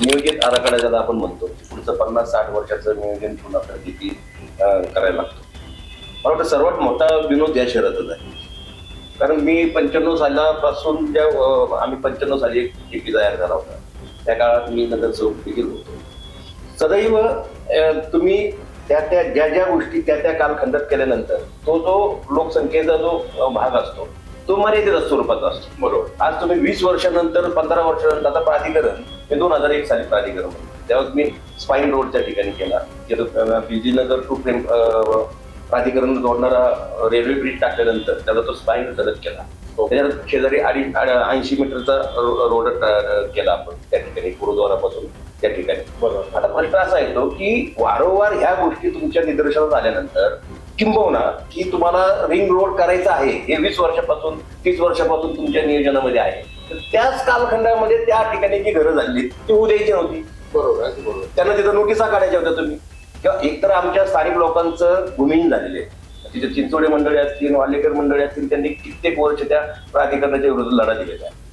नियोजित आराखडा ज्याला आपण म्हणतो. पुढचं पन्नास साठ वर्षाचं नियोजन ठेवून आपल्याला किती करायला लागतो. मला वाटतं सर्वात मोठा विनोद या शहरातच आहे. कारण मी पंच्याण्णव सालापासून ज्या आम्ही पंच्याण्णव साली एक टीपी तयार झाला होता. त्या काळात मी नगरसेवक देखील होतो. सदैव तुम्ही त्या त्या ज्या ज्या गोष्टी त्या त्या कालखंडात केल्यानंतर तो जो लोकसंख्येचा जो भाग असतो तो मर्यादित स्वरूपाचा असतो. बरोबर. आज तुम्ही वीस वर्षानंतर पंधरा वर्षानंतर आता प्राधिकरण हे दोन हजार एक साली प्राधिकरण त्यावेळेस मी स्पाईन रोडच्या ठिकाणी केला. तिथं बीजी नगर टू प्रेम अं, प्राधिकरण जोडणारा रेल्वे ब्रिज टाकल्यानंतर त्याला तो स्पाईन सलग केला. त्याच्यात शेजारी अडीच ऐंशी मीटरचा रोड केला आपण त्या ठिकाणी गुरुद्वारापासून त्या ठिकाणी. बरोबर. आता प्रश्न असा येतो की वारंवार ह्या गोष्टी तुमच्या निदर्शनास आल्यानंतर किंबहुना की तुम्हाला रिंग रोड करायचा आहे हे वीस वर्षापासून तीस वर्षापासून तुमच्या नियोजनामध्ये आहे. तर त्याच कालखंडामध्ये त्या ठिकाणी जी घरं झाली ती होऊ द्यायची नव्हती. बरोबर बरोबर. त्यांना तिथं नोटिसा काढायच्या होत्या तुम्ही. किंवा एकतर आमच्या स्थानिक लोकांचं भूमिहीन झालेले. तिथे चिंचोडे मंडळी असतील वालेकर मंडळी असतील त्यांनी कित्येक वर्ष त्या प्राधिकरणाच्या विरोधात लढा दिलेला आहे.